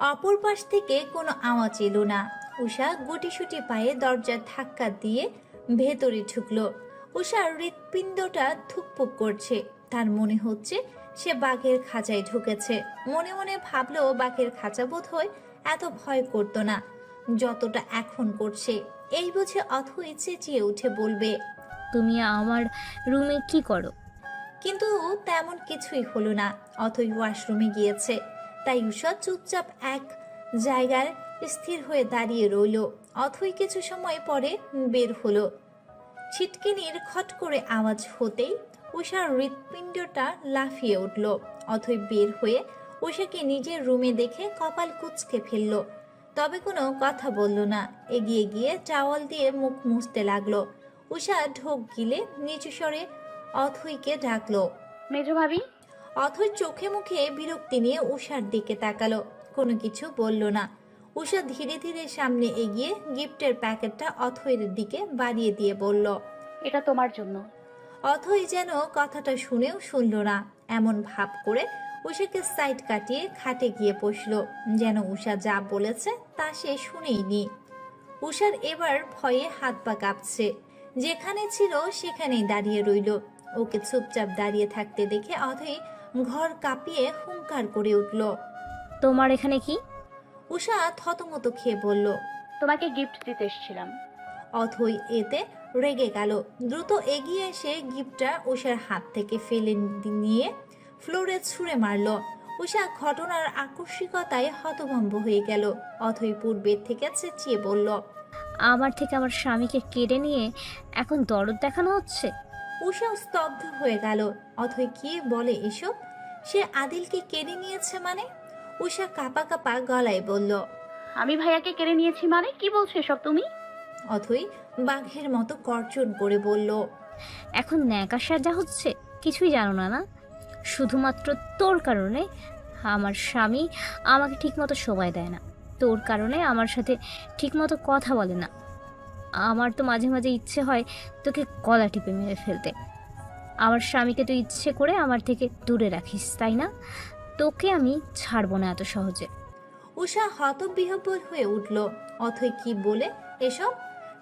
অপর পাশ থেকে কোনো আওয়াজ এলো না। উষা গুটিসুটি পায়ে দরজার ধাক্কা দিয়ে ভেতরে ঢুকলো। উষার হৃৎপিণ্ডটা থুকপুক করছে। তার মনে হচ্ছে সে বাঘের খাঁচায় ঢুকেছে। মনে মনে ভাবলো বাঘের খাঁচা বোধ হয় এত ভয় করতো না। যতটা এখন করছে এই বুঝে অথই চেঁচিয়ে উঠে বলবে তুমি আমার রুমে কি করো? কিন্তু তেমন কিছুই হলো না অথই ওয়াশরুমে গিয়েছে। তাই উষা চুপচাপ এক জায়গায় স্থির হয়ে দাঁড়িয়ে রইল। অথই কিছু সময় পরে বের হলো। ছিটকিনির খট করে আওয়াজ হতেই উষার হৃৎপিণ্ডটা লাফিয়ে উঠল। অথই বের হয়ে উষাকে নিজের রুমে দেখে কপাল কুচকে ফেলল। তবে কোনো কথা বলল না। এগিয়ে গিয়ে চাওয়াল দিয়ে মুখ মুছতে লাগল। উষা ঢোক গিলে নিচু স্বরে অথইকে ডাকলো মেজো ভাবি অথই চোখে মুখে বিরক্তি নিয়ে উষার দিকে তাকালো। কোনো কিছু বলল না। উষা ধীরে ধীরে সামনে এগিয়ে গিফটের প্যাকেটটা অথইয়ের দিকে বাড়িয়ে দিয়ে বলল এটা তোমার জন্য। অথই যেন কথাটা শুনেও শুনল না। এমন ভাব করে উষাকে সাইড কাটিয়ে খাটে গিয়ে বসল। যেন উষা যা বলেছে তা সে শুনেইনি উষার এবার ভয়ে হাত পা কাঁপছে। যেখানে ছিল সেখানেই দাঁড়িয়ে রইল। ওকে চুপচাপ দাঁড়িয়ে থাকতে দেখে অথই ঘর কাঁপিয়ে হুঙ্কার করে উঠল। তোমার এখানে কি? উষা থতমত খেয়ে বলল তোমাকে গিফট দিতে এসেছিলাম। অথই এতে রেগে গেল। দ্রুত এগিয়ে এসে গিফটটা উষার হাত থেকে ফেলে নিয়ে ফ্লোরে ছুঁড়ে মারল। উষা ঘটনার আকস্মিকতায় হতভম্ব হয়ে গেল। অথই পূর্বের থেকে চেঁচিয়ে বলল আমার থেকে আমার স্বামীকে কেড়ে নিয়ে এখন দরদ দেখানো হচ্ছে? উষা স্তব্ধ হয়ে গেল। অথই কি বলে এসব? সে আদিলকে কেড়ে নিয়েছে মানে? উষা কাপা কাপা গলায় বলল আমি ভাইয়াকে কেড়ে নিয়েছি মানে? কি বলছো এসব তুমি? অথই বাঘের মতো গর্জন করে বলল এখন ন্যাকা সাজা হচ্ছে কিছুই জানো না না? শুধুমাত্র তোর কারণে আমার স্বামী আমাকে ঠিকমতো সময় দেয় না। তোর কারণে আমার সাথে ঠিকমতো কথা বলে না। আমার তো মাঝে মাঝে ইচ্ছে হয় তোকে গলা টিপে মেরে ফেলতে। আমার স্বামীকে তুই ইচ্ছে করে আমার থেকে দূরে রাখিস, তাই না? তোকে আমি ছাড়বো না এত সহজে। উষা হতবিহ্বল হয়ে উঠল। অথই কি বলে এসব?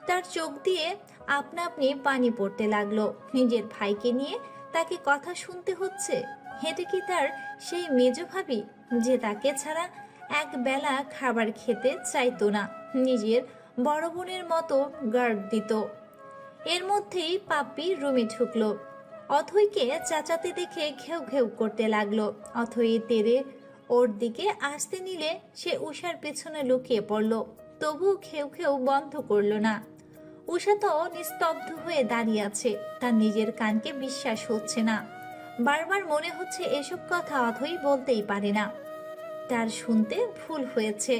তার চোখ দিয়ে আপনা আপনি পানি পড়তে লাগল। নিজের ভাইকে নিয়ে তাকে কথা শুনতে হচ্ছে। হেঁটে কি তার সেই মেজ ভাবি যে তাকে ছাড়া এক বেলা খাবার খেতে চাইতো না? নিজের বড় বোনের মতো গার্ড দিত। এর মধ্যেই পাপ্পি রুমে ঢুকলো। অথইকে চাচাতে দেখে ঘেউ ঘেউ করতে লাগল। অথই তেরে ওর দিকে আসতে নিলে সে উষার পেছনে লুকিয়ে পড়ল। তবুও খেউ খেউ বন্ধ করল না। উষা তো নিস্তব্ধ হয়ে দাঁড়িয়ে আছে, তার নিজের কানকে বিশ্বাস হচ্ছে না। বারবার মনে হচ্ছে এসব কথা অথই বলতেই পারে না। তার শুনতে ভুল হয়েছে।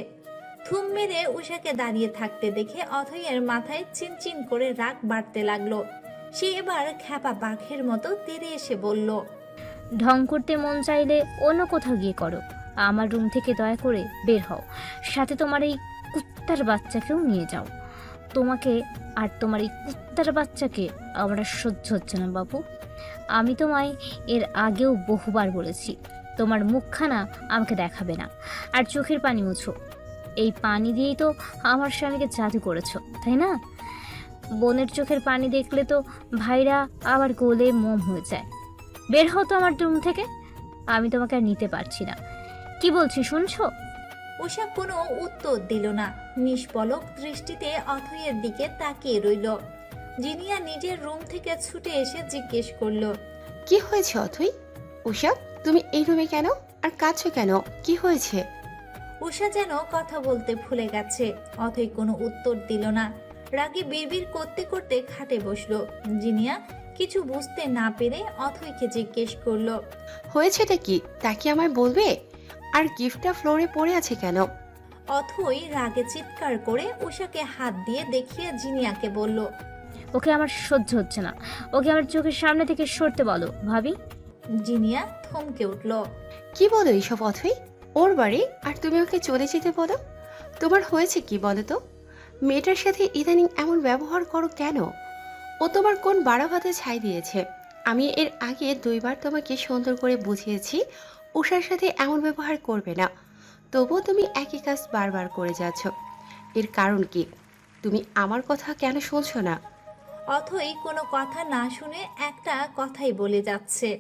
থুম মেরে উষাকে দাঁড়িয়ে থাকতে দেখে অথইয়ের মাথায় চিনচিন করে রাগ বাড়তে লাগল। সে এবার খ্যাপা বাঘের মতো তেরে এসে বলল, ঢং করতে মন চাইলে অন্য কোথাও গিয়ে করো। আমার রুম থেকে দয়া করে বের হও। সাথে তোমার এই কুত্তার বাচ্চাকেও নিয়ে যাও। তোমাকে আর তোমার এই কুত্তার বাচ্চাকে আমার সহ্য হচ্ছে না বাবু আমি তোমায় এর আগেও বহুবার বলেছি, তোমার মুখখানা আমাকে দেখাবে না। আর চোখের পানি মুছো। এই পানি দিয়েই তো আমার স্বামীকে জাদু করেছ, তাই না? বোনের চোখের পানি দেখলে তো ভাইরা আবার গোলে মোম হয়ে যায়। বের হও তো আমার রুম থেকে। আমি তোমাকে আর নিতে পারছি না। কি বলছি শুনছো? উষা কোনো উত্তর দিল না। নিষ্পলক দৃষ্টিতে অথইয়ের দিকে তাকিয়ে রইল। জিনিয়া নিজের রুম থেকে ছুটে এসে জিজ্ঞেস করল কি হয়েছে অথই? উষা তুমি এই রুমে কেন? আর কাছো কেন? কি হয়েছে? উষা যেন কথা বলতে ভুলে গেছে। অথই কোনো উত্তর দিল না। রাগে বিড়বিড় করতে করতে খাটে বসল। জিনিয়া কিছু বুঝতে না পেরে অথইকে জিজ্ঞেস করল হয়েছেটা কি? তা কি আমায় বলবে? আর গিফটটা ফ্লোরে পড়ে আছে কেন? অথই রাগে চিৎকার করে উষাকে হাত দিয়ে দেখিয়ে জিনিয়াকে বলল ওকে আমার সহ্য হচ্ছে না। ওকে আমার চোখের সামনে থেকে সরতে বলো ভাবি। জিনিয়া থমকে উঠল কি বলো এইসব অথই? ওর বাড়ি? আর তুমি ওকে চলে যেতে বলো? তোমার হয়েছে কি বলো তো? মেয়েটার সাথে ইদানিং এমন ব্যবহার করো কেন? ও তোমার কোন বাড়া ভাতে ছাই দিয়েছে? আমি এর আগে দুইবার তোমাকে সুন্দর করে বুঝিয়েছি উষার সাথে এমন ব্যবহার করবে না। তবুও তুমি একই কাজ বারবার করে যাচ্ছ। এর কারণ কি? তুমি আমার কথা কেন শুনছো না? অথই কোনো কথা না শুনে একটা কথাই বলে যাচ্ছে।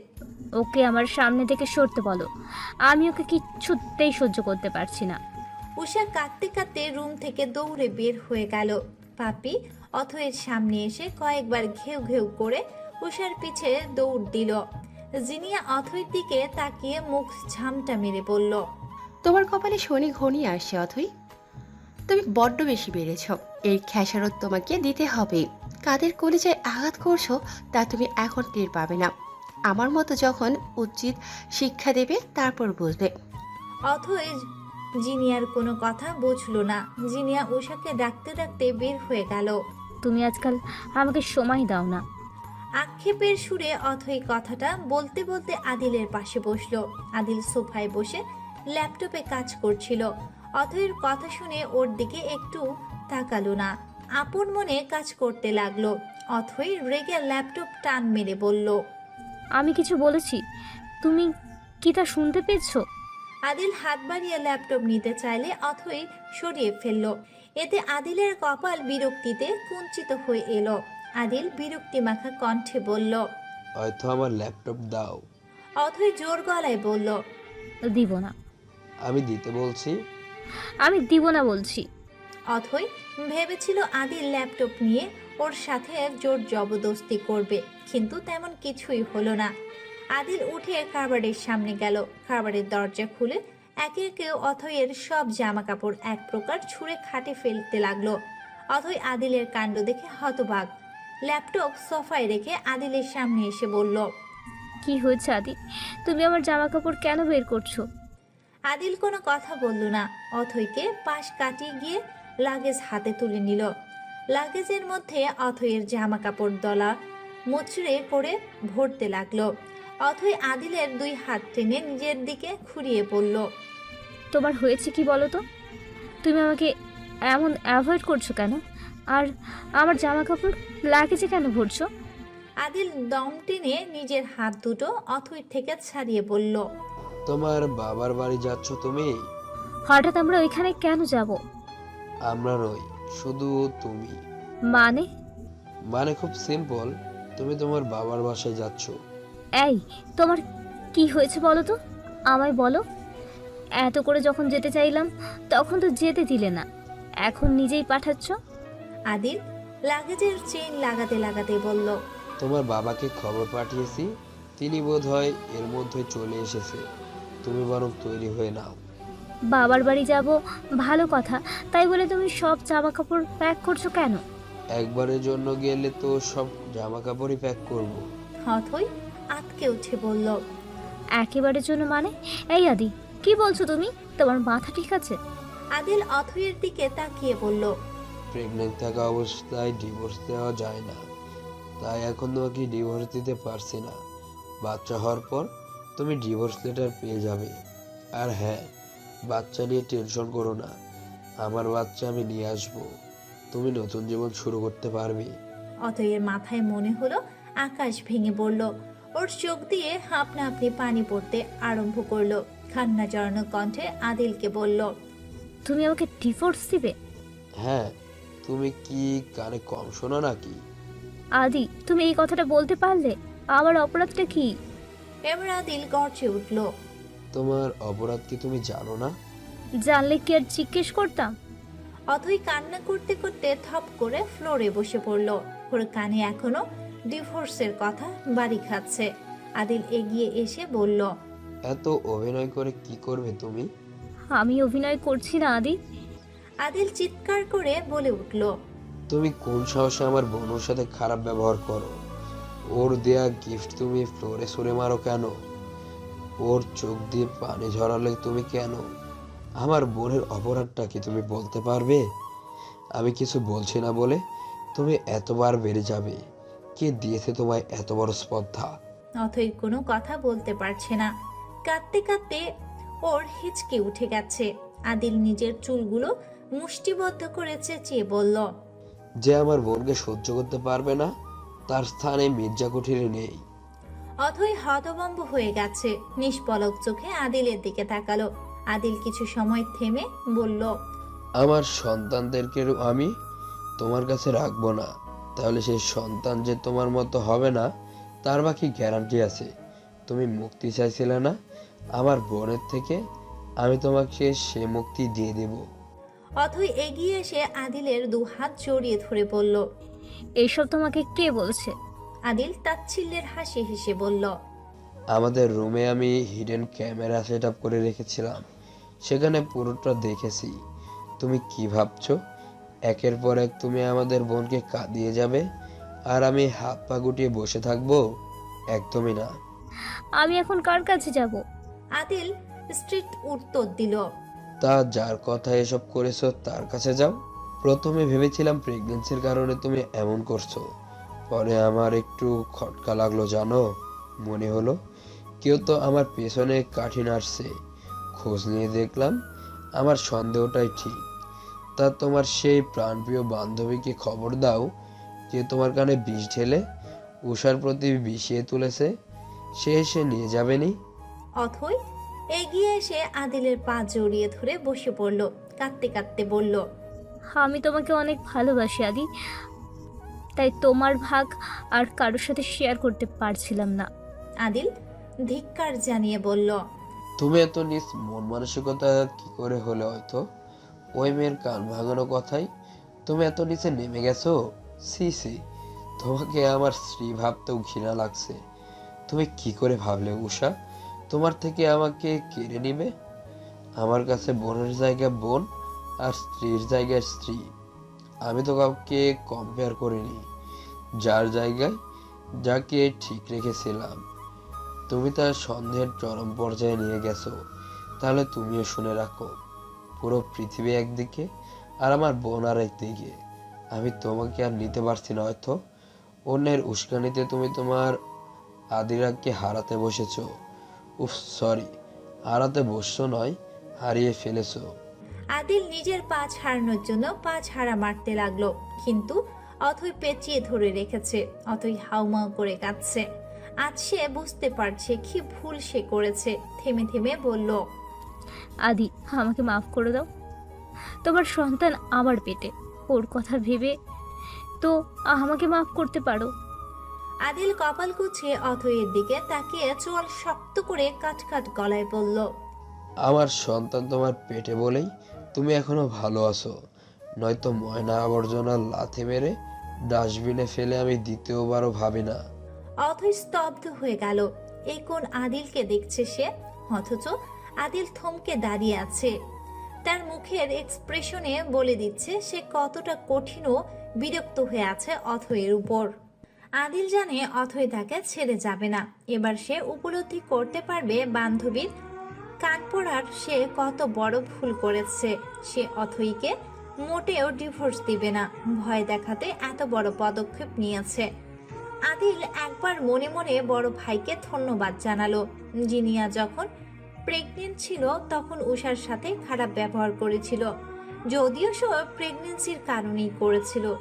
ওকে আমার সামনে থেকে সরতে বলো। আমি ওকে কিচ্ছুতেই সহ্য করতে পারছি না। উষা কাঁদতে কাঁদতে রুম থেকে দৌড়ে বের হয়ে গেল। পাপি অথয়ের সামনে এসে কয়েকবার ঘেউ ঘেউ করে উষার পিছে দৌড় দিল। জিনিয়া অথয়ের দিকে তাকিয়ে মুখ ঝামটা মেরে বলল তোমার কপালে শনি ঘনি আসছে অথই। তুমি বড্ড বেশি বেড়েছ। এর খেসারত তোমাকে দিতে হবে। কাদের কলিজায় আঘাত করছ তা তুমি এখন টের পাবে না। আমার মতো যখন উচিত শিক্ষা দেবে তারপর বুঝবে। অথয় জিনিয়ার কোনো কথা বুঝলো না। জিনিয়া উষাকে ডাকতে ডাকতে বের হয়ে গেল। তুমি আজকাল আমাকে সময় দাও না। আক্ষেপের সুরে অথই কথাটা বলতে বলতে আদিলের পাশে বসল। আদিল সোফায় বসে ল্যাপটপে কাজ করছিল। অথয়ের কথা শুনে ওর দিকে একটু তাকালো না। আপন মনে কাজ করতে লাগল। অথই রেগে ল্যাপটপ টান মেরে বলল আমি কিছু বলেছি। তুমি কি তা শুনতে পেয়েছ? আদিল হাত বাড়িয়ে ল্যাপটপ নিতে চাইলে অথই সরিয়ে ফেলল। এতে আদিলের কপাল বিরক্তিতে কুঞ্চিত হয়ে এলো। আদিল বিরক্তি মাখা কণ্ঠে বলল হয়তো আমার ল্যাপটপ দাও। অথই জোর গলায় বলল দিব না। আমি দিতে বলছি? আমি দিব না বলছি। অথই ভেবেছিল আদিল ল্যাপটপ নিয়ে ওর সাথে জোর জবরদস্তি করবে কিন্তু তেমন কিছুই হলো না। আদিল উঠে কারবারের সামনে গেল। কারবারের দরজা খুলে একে একে অথয়ের সব জামা কাপড় এক প্রকার ছুঁড়ে খাটে ফেলতে লাগল। অথই আদিলের কাণ্ড দেখে হতবাক। ল্যাপটপ সোফায় রেখে আদিলের সামনে এসে বলল কি হয়েছে আদি? তুমি আমার জামা কাপড় কেন বের করছ? আদিল কোনো কথা বলল না। অথইকে পাশ কাটিয়ে গিয়ে লাগেজ হাতে তুলে নিল। লাগেজের মধ্যে অথইয়ের জামা কাপড় দলা মুচড়ে করে ভরতে লাগল। অথই আদিলের দুই হাত টেনে নিজের দিকে ঘুরিয়ে পড়ল। তোমার হয়েছে কি বলো তো? তুমি আমাকে এমন অ্যাভয়েড করছ কেন? আর আমার জামা কাপড় লাগেছে কেন ভরছো? আদিল দম টেনে নিজের হাত দুটো অথই থেকে ছাড়িয়ে বলল তোমার বাবার বাড়ি যাচ্ছ তুমি? হঠাৎ আমরা ওইখানে কেন যাব? আমরা নই শুধু তুমি। মানে? মানে খুব সিম্পল তুমি তোমার বাবার বাসায় যাচ্ছ। এই তোমার কি হয়েছে বলো তো? আমায় বলো। এত করে যখন যেতে চাইলাম তখন তো যেতে দিলে না। এখন নিজেই পাঠাচ্ছ? আদিল লাগেজের চেইন লাগাতে লাগাতে বলল তোমার বাবাকে খবর পাঠিয়েছি তিনি বোধহয় এর মধ্যে চলে এসেছে। তুমি বরং তৈরি হয়ে নাও। বাবার বাড়ি যাব ভালো কথা। তাই বলে তুমি সব জামা কাপড় প্যাক করছ কেন? একবারের জন্য গেলে তো সব জামা কাপড়ই প্যাক করব। অথই আটকে উঠে বলল একেবারে জন্য মানে? এই আদি কি বলছো তুমি? তোমার মাথা ঠিক আছে? আদিল অথইয়ের দিকে তাকিয়ে বলল প্রেগনেন্ট থাকা অবস্থায় ডিভোর্স দেওয়া যায় না। তাই এখন তোমাকে ডিভোর্স দিতে পারছি না। বাচ্চা হওয়ার পর তুমি ডিভোর্স লেটার পেয়ে যাবে। আর হ্যাঁ বাচ্চা নিয়ে টেনশন করো না। আমার বাচ্চা আমি নিয়ে আসব। তুমি নতুন জীবন শুরু করতে পারবে। অতএর মাথায় মনে হলো আকাশ ভেঙে পড়ল ওর চোখ দিয়ে হাঁপনা আপনি পানি পড়তে আরম্ভ করল। কান্না জড়ানো কণ্ঠে আদিলকে বলল তুমি আমাকে ডিভোর্স দিবে? হ্যাঁ তুমি কি কানে কম শোনো নাকি? আদি তুমি এই কথাটা বলতে পারলে আমার অপরাধটা কি? এবার আদিল গর্জে উঠল তোমার অপরাধ কি তুমি জানো না? জানলে কি আর জিজ্ঞেস করতাম? অথই কান্না করতে করতে থপ করে ফ্লোরে বসে পড়ল। ওর কানে এখনও ডিভোর্সের কথা বাড়ি খাচ্ছে। আদিল এগিয়ে এসে বলল এত অভিনয় করে কি করবে তুমি? আমি অভিনয় করছি না আদি। আদিল চিৎকার করে বলে উঠল তুমি কোন সাহসে আমার বোনের সাথে খারাপ ব্যবহার করো? ওর দেয়া গিফট তুমি ফ্লোরে সরে মারো কেন? ওর চোখ দিয়ে পানি ঝরালে তুমি কেন? আমার বোনের অপরাধটা কি তুমি বলতে পারবে? আমি কিছু বলছি না বলে তুমি এতবার বেড়ে যাবে। কে দিয়েছে তোমায় এত বড় স্পর্ধা? অথই কোনো কথা বলতে পারছে না। কাঁদতে কাঁদতে ওর হিচকে উঠে গেছে। আদিল নিজের চুলগুলো মুষ্টিবদ্ধ করে চেঁচিয়ে বলল যে আমার বোনকে সহ্য করতে পারবে না তার স্থানে মির্জা কুঠিরে নেই। অথই হতভম্ব হয়ে গেছে। নিষ্পলক চোখে আদিলের দিকে তাকালো। আদিল কিছু সময় থেমে বলল আমার সন্তানদেরকে আমি তোমার কাছে রাখব না। তাহলে সেই সন্তান যে তোমার মতো হবে না তার বাকি গ্যারান্টি আছে। তুমি মুক্তি চাইছিলে না আমার বোনের থেকে আমি তোমাকে সে মুক্তি দিয়ে দেব। অথই এগিয়ে এসে আদিলের দু হাত জড়িয়ে ধরে বলল এইসব তোমাকে কে বলছে? আদিল তাচ্ছিল্যের হাসি হেসে বলল আমাদের রুমে আমি হিডেন ক্যামেরা সেট আপ করে রেখেছিলাম। সেখানে পুরোটা দেখেছি। তুমি কি ভাবছ? একের পর এক তুমি আমাদের বোনকে কাঁদিয়ে যাবে আর আমি হাত পা গুটিয়ে বসে থাকব একদমই না। আমি এখন কার কাছে যাব? আদিল স্ট্রিট উত্তর দিল। তা যার কথা এসব করেছ তার কাছে যাও। প্রথমে ভেবেছিলাম প্রেগনেন্সির কারণে তুমি এমন করছ। পরে আমার একটু খটকা লাগল জানো? মনে হলো কেউ তো আমার পেছনে কাঠি নাড়ছে। খোঁজ নিয়ে দেখলাম আমার সন্দেহটাই ঠিক। তা তোমার সেই প্রাণপ্রিয় বান্ধবীকে খবর দাও যে তোমার কানে বিষ ঢেলে উষার প্রতি বিষিয়ে তুলেছে। সে এসে নিয়ে যাবেনি। অথই এগিয়ে এসে আদিলের পা জড়িয়ে ধরে বসে পড়ল কাঁদতে কাঁদতে বলল আমি তোমাকে অনেক ভালোবাসি আদি তাই তোমার ভাগ আর কারোর সাথে শেয়ার করতে পারছিলাম না। আদিল ধিক্কার জানিয়ে বলল তুমি এত নিজ মন মানসিকতা কি করে হলে হয়তো? ওই মেয়ের কান ভাঙানো কথাই তুমি এত নিচে নেমে গেছো? সি সি, তোমাকে আমার স্ত্রী ভাবতেও ঘৃণা লাগছে। তুমি কি করে ভাবলে উষা তোমার থেকে আমাকে কেড়ে নিবে? আমার কাছে বোনের জায়গায় বোন আর স্ত্রীর জায়গায় স্ত্রী। আমি তো কাউকে কম্পেয়ার করিনি। যার জায়গায় যাকে ঠিক রেখেছিলাম। তুমি তার সন্দেহের চরম পর্যায়ে নিয়ে গেছো। তাহলে তুমিও শুনে রাখো। পুরো পৃথিবী একদিকে আর আমার বোন আর একদিকে। আমি তোমাকে আর নিতে পারছি না, হয়তো। অন্যের উস্কানিতে তুমি তোমার আদিরাকে হারাতে বসেছো। উফ, সরি, হারাতে বসছো নয়, হারিয়ে ফেলেছো। আদিল নিজের পা ছাড়ানোর জন্য পা ছাড়া মারতে লাগল, কিন্তু অথই পেঁচিয়ে ধরে রেখেছে, অথই হাউমাউ করে কাঁদছে। আজ সে বুঝতে পারছে কি ভুল সে করেছে, থেমে থেমে বলল আদি আমাকে মাফ করে দাও। তোমার সন্তান আমার পেটে ওর কথা ভেবে তো আমাকে মাফ করতে পারো। আদিল কপাল কুছিয়ে অথইয়ের দিকে তাকিয়ে চোয়াল শক্ত করে কাট কাট গলায় বলল আমার সন্তান তোমার পেটে বলেই তুমি এখনও ভালো আছো। নয়তো ময়না আবর্জনা লাথি মেরে ডাস্টবিনে ফেলে আমি দ্বিতীয়বারও ভাবি না। অথই স্তব্ধ হয়ে গেল। এই কোন আদিলকে দেখছে সে? অথচ আদিল থমকে দাঁড়িয়ে আছে। তার মুখের এক্সপ্রেশনে বলে দিচ্ছে, সে কতটা কঠিন ও বিরক্ত হয়ে আছে অথয়ের উপর। আদিল জানে অথয় তাকে ছেড়ে যাবে না। এবার সে উপলব্ধি করতে পারবে বান্ধবীর কান পড়ার সে কত বড় ভুল করেছে। সে অথইকে মোটেও ডিভোর্স দিবে না। ভয় দেখাতে এত বড় পদক্ষেপ নিয়েছে। আদিল একবার মনে মনে বড় ভাইকে ধন্যবাদ জানালো। জিনিয়া যখন প্রেগনেন্ট ছিল, তখন উষার সাথে খারাপ ব্যবহার করেছিল। যদিও সে প্রেগনেন্সির কারণেই করেছিল।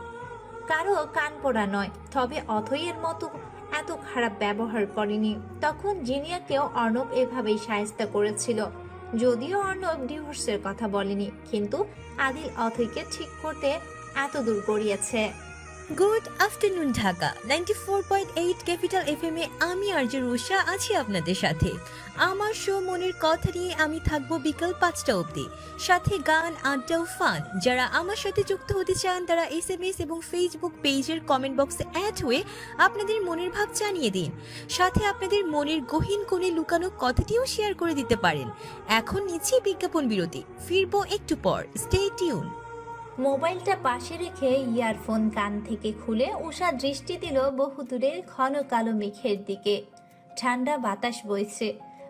কারও কান পড়া নয়, তবে অথইয়ের মতো এত খারাপ ব্যবহার করেনি। তখন জিনিয়াকেও অর্ণব এভাবেই সায়স্তা করেছিল। যদিও অর্ণব ডিভোর্সের কথা বলেনি, কিন্তু আদিল অথইকে ঠিক করতে এত দূর গড়িয়েছে। Good afternoon, Dhaka. Ninety four point eight capital F M এ আমি আর্য রুষা আছি আপনাদের সাথে। আমার শো মনের কথা নিয়ে আমি থাকব বিকাল পাঁচটা অবধি। সাথে গান, আড্ডা ও ফান। যারা আমার সাথে যুক্ত হতে চান, তারা এস এম এস এবং ফেসবুক পেজের কমেন্ট বক্সে অ্যাড হয়ে আপনাদের মনের ভাব জানিয়ে দিন। সাথে আপনাদের মনের গহীন কোণে লুকানো কথাটিও শেয়ার করে দিতে পারেন। এখন নিচ্ছি বিজ্ঞাপন বিরতি। ফিরবো একটু পর। Stay tune. মোবাইলটা পাশে রেখে ইয়ারফোন কান থেকে খুলে উষা দৃষ্টি দিল বহুদূরে ঘন কালো মেঘের দিকে। ঠান্ডা বাতাস বইছে।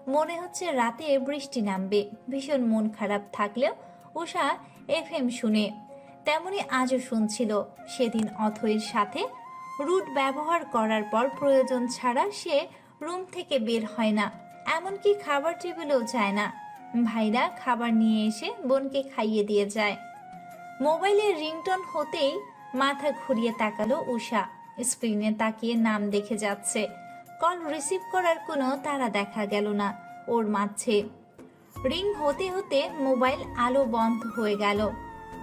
মনে হচ্ছে রাতে বৃষ্টি নামবে। ভীষণ মন খারাপ থাকলেও উষা এফএম শুনে। তেমনি আজও শুনছিল, সেদিন অথয়ের সাথে রুট ব্যবহার করার পর প্রয়োজন ছাড়া সে রুম থেকে বের হয় না। এমনকি খাবার টেবিলেও যায় না। ভাইরা খাবার নিয়ে এসে বোনকে খাইয়ে দিয়ে যায়। মোবাইলের রিংটন হতেই মাথা ঘুরিয়ে তাকালো উষা। স্ক্রিনে তাকিয়ে নাম দেখে যাচ্ছে। কল রিসিভ করার কোনো তারা দেখা গেল না, ওর মাঝে। রিং হতে হতে মোবাইল আলো বন্ধ হয়ে গেল।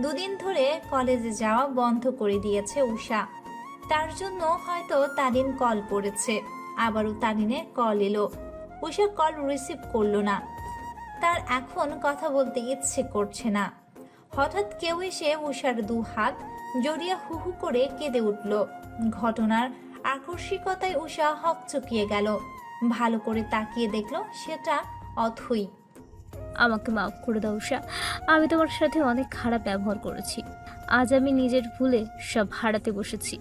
দুদিন ধরে কলেজে যাওয়া বন্ধ করে দিয়েছে উষা। তার জন্য হয়তো তারিন কল করেছে আবারও তারিনের কল এলো। উষা কল রিসিভ করল না। তার এখন কথা বলতে ইচ্ছে করছে না। হঠাৎ কেউ এসে উষার দু হাত জড়িয়ে হু হু করে কেঁদে উঠল। ঘটনার আকস্মিকতায় উষা হকচকিয়ে গেল। ভালো করে তাকিয়ে দেখল সেটা অথই। আমাকে মাফ করে দাও উষা আমি তোমার সাথে অনেক খারাপ ব্যবহার করেছি। আজ আমি নিজের ভুলে সব হারাতে বসেছি।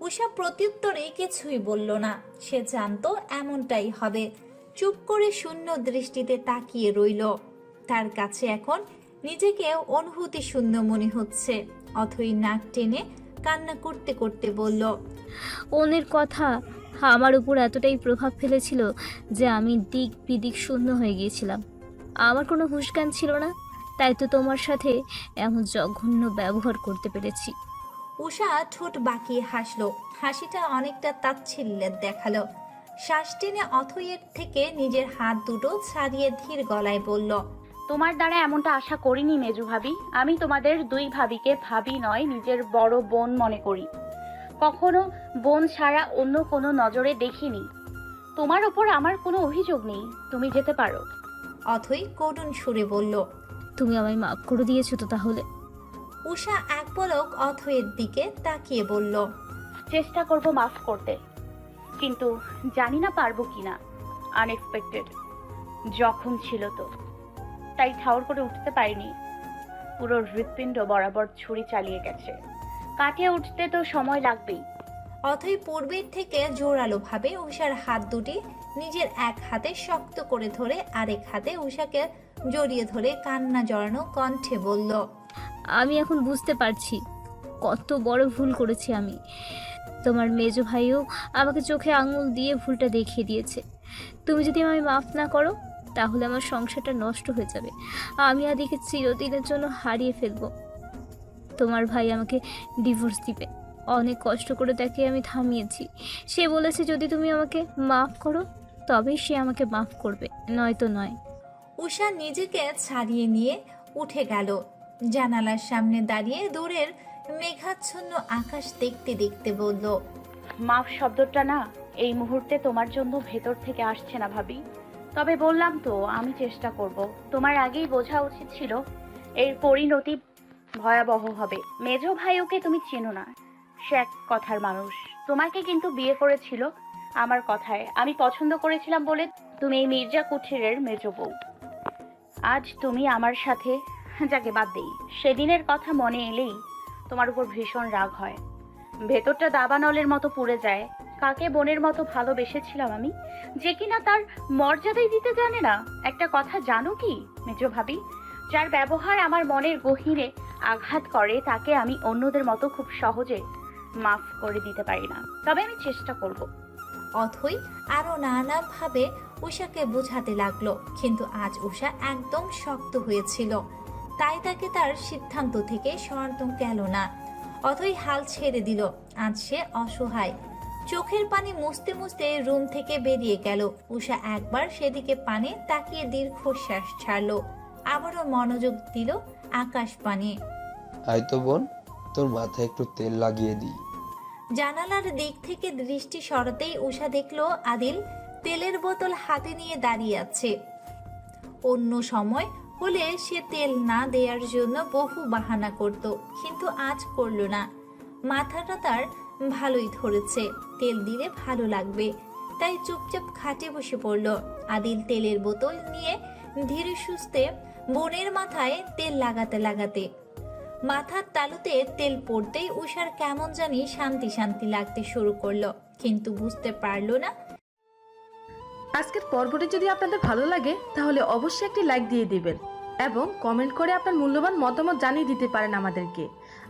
উষা প্রত্যুত্তরে কিছুই বলল না। সে জানতো এমনটাই হবে। চুপ করে শূন্য দৃষ্টিতে তাকিয়ে রইল। তার কাছে এখন নিজেকে অনুভূতি শূন্য মনে হচ্ছে। অথই নাক টেনে কান্না করতে করতে বলল অন্যের কথা আমার উপর এতটাই প্রভাব ফেলেছিল যে আমি দিক বিদিক শূন্য হয়ে গিয়েছিলাম। আমার কোনো হুশজ্ঞান ছিল না তাই তো তোমার সাথে এমন জঘন্য ব্যবহার করতে পেরেছি। উষা ঠোঁট বাঁকিয়ে হাসলো হাসিটা অনেকটা তাচ্ছিল্যের দেখাল। শ্বাস টেনে অথইয়ের থেকে নিজের হাত দুটো ছাড়িয়ে ধীর গলায় বলল তোমার দ্বারা এমনটা আশা করিনি মেজু ভাবি। আমি তোমাদের দুই ভাবিকে ভাবি নয় নিজের বড় বোন মনে করি। কখনো বোন ছাড়া অন্য কোনো নজরে দেখিনি। তোমার ওপর আমার কোনো অভিযোগ নেই তুমি যেতে পারো। অথই করুণ সুরে বলল তুমি আমায় মাফ করে দিয়েছ তো তাহলে? উষা এক পলক অথয়ের দিকে তাকিয়ে বলল চেষ্টা করব মাফ করতে। কিন্তু জানি না পারব কিনা আনএক্সপেক্টেড জখম ছিল তো। তাই ঠাউর করে উঠতে পারিনি। পুরো হৃৎপিণ্ড বরাবর ছুরি চালিয়ে গেছে। কাটিয়ে উঠতে তো সময় লাগবেই। অথই পূর্বের থেকে জোরালো ভাবে উষার হাত দুটি নিজের এক হাতে শক্ত করে ধরে আরেক হাতে উষাকে জড়িয়ে ধরে কান্না জড়ানো কণ্ঠে বলল আমি এখন বুঝতে পারছি কত বড় ভুল করেছি আমি। তোমার মেজো ভাইও আমাকে চোখে আঙুল দিয়ে ভুলটা দেখিয়ে দিয়েছে। তুমি যদি আমায় মাফ না করো তাহলে আমার সংসারটা নষ্ট হয়ে যাবে। আমি আদিকে চিরদিনের জন্য হারিয়ে ফেলব। তোমার ভাই আমাকে ডিভোর্স দিবে। অনেক কষ্ট করে তাকে আমি থামিয়েছি। সে বলেছে যদি তুমি আমাকে মাফ করো তবেই সে আমাকে মাফ করবে। নয়তো নয়। উষা নিজেকে ছাড়িয়ে নিয়ে উঠে গেল। জানালার সামনে দাঁড়িয়ে দূরের মেঘাচ্ছন্ন আকাশ দেখতে দেখতে বলল মাফ শব্দটা না এই মুহূর্তে তোমার জন্য ভেতর থেকে আসছে না ভাবি। তবে বললাম তো, আমি চেষ্টা করব। তোমার আগেই বোঝা উচিত ছিল, এর পরিণতি ভয়াবহ হবে। মেজো ভাই ওকে তুমি চেনো না। সে এক কথার মানুষ। তোমাকে কিন্তু বিয়ে করেছিল আমার কথায়। আমি পছন্দ করেছিলাম বলে তুমি এই মির্জা কুঠিরের মেজো বউ। আজ তুমি আমার সাথে, যাকে বাদ দেই। সেদিনের কথা মনে এলেই তোমার উপর ভীষণ রাগ হয়। ভেতরটা দাবানলের মতো পুড়ে যায়। কাকে বোনের মতো ভালোবেসেছিলাম আমি? যে কিনা তার মর্যাদাই দিতে জানে না। একটা কথা জানো কি, মেজ ভাবি? যার ব্যবহার আমার মনের গভীরে আঘাত করে, তাকে আমি অন্যদের মতো খুব সহজে মাফ করে দিতে পারি না। তবে আমি চেষ্টা করব। অথই আরও নানাভাবে উষাকে বোঝাতে লাগল, কিন্তু আজ উষা একদম শক্ত হয়েছিল। তাই তাকে তার সিদ্ধান্ত থেকে সরানো গেল না। অথই হাল ছেড়ে দিল, আজ সে অসহায়। চোখের পানি মুছতে মুছতে রুম থেকে বেরিয়ে গেল। উষা একবার সেদিকে পানে তাকিয়ে দীর্ঘশ্বাস ছাড়লো। আবারও মনোযোগ দিল আকাশ পানে। আয় তো বোন তোর মাথায় একটু তেল লাগিয়ে দিই। জানালার দিক থেকে দৃষ্টি সরাতেই উষা দেখল আদিল তেলের বোতল হাতে নিয়ে দাঁড়িয়ে আছে। অন্য সময় হলে সে তেল না দেওয়ার জন্য বহু বাহানা করত কিন্তু আজ করল না। মাথাটা তার ভালোই ধরেছে। তেল দিলে ভালো লাগবে। তাই চুপচাপ খাটে বসে পড়ল। আদিল তেলের বোতল নিয়ে ধীরে সুস্থে বোনের মাথায় তেল লাগাতে লাগাতে। মাথার তালুতে তেল পড়তেই উষার কেমন জানি শান্তি শান্তি লাগতে শুরু করল। কিন্তু বুঝতে পারল না। আজকের পর্বটি যদি আপনাদের ভালো লাগে, তাহলে অবশ্যই একটি লাইক দিয়ে দিবেন এবং কমেন্ট করে আপনার মূল্যবান মতামত জানিয়ে দিতে পারেন আমাদেরকে।